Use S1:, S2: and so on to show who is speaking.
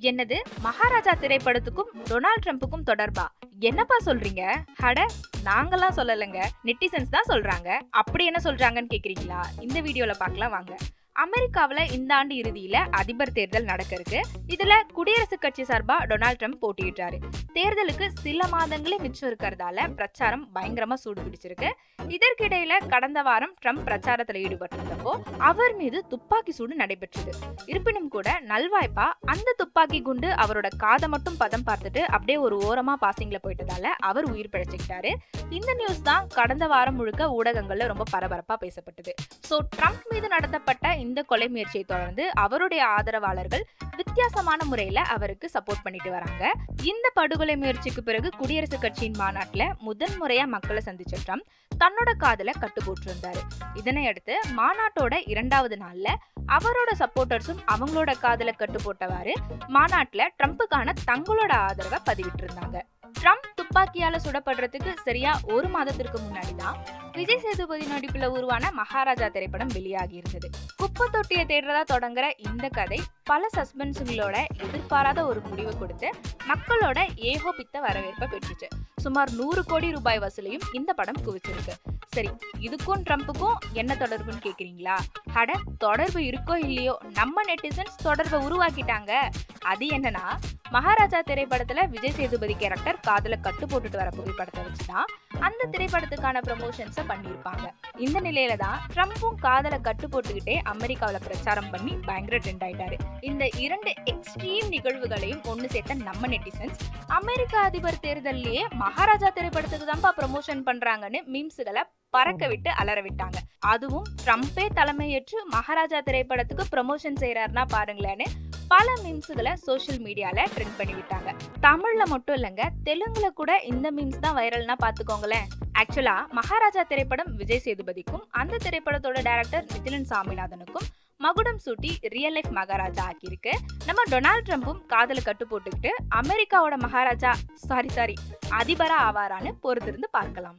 S1: என்னது மகாராஜா திரைப்படத்துக்கும் டொனால்ட் ட்ரம்ப்புக்கும் தொடர்பா? என்னப்பா சொல்றீங்க? அட நாங்கெல்லாம் சொல்லலைங்க. நெட்டிசன்ஸ் தான் சொல்றாங்க. அப்படி என்ன சொல்றாங்கன்னு கேக்குறீங்களா? இந்த வீடியோல பார்க்கலாம் வாங்க. அமெரிக்காவில் இந்த ஆண்டு இறுதியில அதிபர் தேர்தல் நடக்க இருக்கு இதுல குடியரசுக் கட்சி சார்பாக டொனால்ட் ட்ரம்ப் போட்டியிட்டாரு தேர்தலுக்கு சில மாதங்களே மிச்சம் இருக்கிறதால பிரச்சாரம் பயங்கரமா சூடு பிடிச்சிருக்கு. இதற்கிடையில கடந்த வாரம் ட்ரம்ப் பிரச்சாரத்தில் ஈடுபட்டிருந்தப்போ அவர் மீது துப்பாக்கி சூடு நடைபெற்றது. இருப்பினும் கூட நல்வாய்ப்பா அந்த துப்பாக்கி குண்டு அவரோட காதை மட்டும் பதம் பார்த்துட்டு அப்படியே ஒரு ஓரமா பாசிங்ல போயிட்டதால அவர் உயிர் பிழைச்சிக்கிட்டாரு. இந்த நியூஸ் தான் கடந்த வாரம் முழுக்க ஊடகங்கள்ல ரொம்ப பரபரப்பா பேசப்பட்டது. ஸோ ட்ரம்ப் மீது நடத்தப்பட்ட இந்த கொலை முயற்சியை தொடர்ந்து அவருடைய ஆதரவாளர்கள் வித்தியாசமான முறையில அவருக்கு சப்போர்ட் பண்ணிட்டு வராங்க. இந்த படுகொலை முயற்சிக்கு பிறகு குடியரசுக் கட்சியின் மாநாட்டில் முதன் முறையா மக்களை சந்திச்ச ட்ரம்ப் தன்னோட காதல கட்டு போட்டிருந்தாரு. இதனை அடுத்து மாநாட்டோட இரண்டாவது நாள்ல அவரோட சப்போர்ட்டர்ஸும் அவங்களோட காதல கட்டு போட்டவாறு ட்ரம்ப்புக்கான தங்களோட ஆதரவை பதிவிட்டிருந்தாங்க. ட்ரம்ப் துப்பாக்கியால சுடப்படுறதுக்கு சரியா ஒரு மாதத்திற்கு முன்னாடி தான் விஜய் சேதுபதி நடிப்புல உருவான மகாராஜா திரைப்படம் வெளியாகி இருந்தது. குப்பை தொட்டியை தேடுறதா தொடங்குற இந்த கதை பல சஸ்பென்ஸுங்களோட எதிர்பாராத ஒரு முடிவு கொடுத்து மக்களோட ஏகோபித்த வரவேற்பை பெற்றுச்சு. சுமார் நூறு கோடி ரூபாய் வசூலையும் இந்த படம் குவிச்சிருக்கு. சரி இதுக்கும் ட்ரம்ப்புக்கும் என்ன தொடர்புன்னு கேக்குறீங்களா? அட தொடர்பு இருக்கோ இல்லையோ நம்ம நெட்டிசன்ஸ் தொடர்பை உருவாக்கிட்டாங்க. அது என்னன்னா மகாராஜா திரைப்படத்துல விஜய் சேதுபதி கேரக்டர் காதுல கட்டு போட்டுட்டு வர புகைப்படத்தை வச்சுதான் அந்த திரைப்படத்துக்கான ப்ரமோஷன்ஸை பண்ணியிருப்பாங்க. இந்த நிலையில தான் ட்ரம்ப்பும் காதல கட்டு போட்டுக்கிட்டே அமெரிக்காவில் பிரச்சாரம் பண்ணி பயங்கர ட்ரெண்ட் ஆயிட்டாரு. இந்த இரண்டு எக்ஸ்ட்ரீம் நிகழ்வுகளையும் ஒன்று சேர்த்த நம்ம நெட்டிசன்ஸ் அமெரிக்க அதிபர் தேர்தல்லையே மகாராஜா திரைப்படத்துக்கு தான்ப்பா ப்ரமோஷன் பண்றாங்கன்னு மீம்ஸுகளை பறக்க விட்டு அலற விட்டாங்க. அதுவும் ட்ரம்ப்பே தலைமையேற்று மகாராஜா திரைப்படத்துக்கு ப்ரமோஷன் செய்யறாருன்னா பாருங்களேன்னு பல மீம்ஸுகளை சோஷியல் மீடியால ட்ரெண்ட் பண்ணி விட்டாங்க. தமிழ்ல மட்டும் இல்லைங்க தெலுங்குல கூட இந்த மீம்ஸ் தான் வைரல்னா பாத்துக்கோங்களேன் ஆக்சுவலா மகாராஜா திரைப்படம் விஜய் சேதுபதிக்கும் அந்த திரைப்படத்தோட டைரக்டர் நிதிலன் சாமிநாதனுக்கும் மகுடம் சூட்டி ரியல் லைஃப் மகாராஜா ஆக்கியிருக்கு. நம்ம டொனால்ட் ட்ரம்ப்பும் காதல கட்டு போட்டுக்கிட்டு அமெரிக்காவோட மகாராஜா சாரி சாரி அதிபரா ஆவாரான்னு பொறுத்திருந்து பார்க்கலாம்.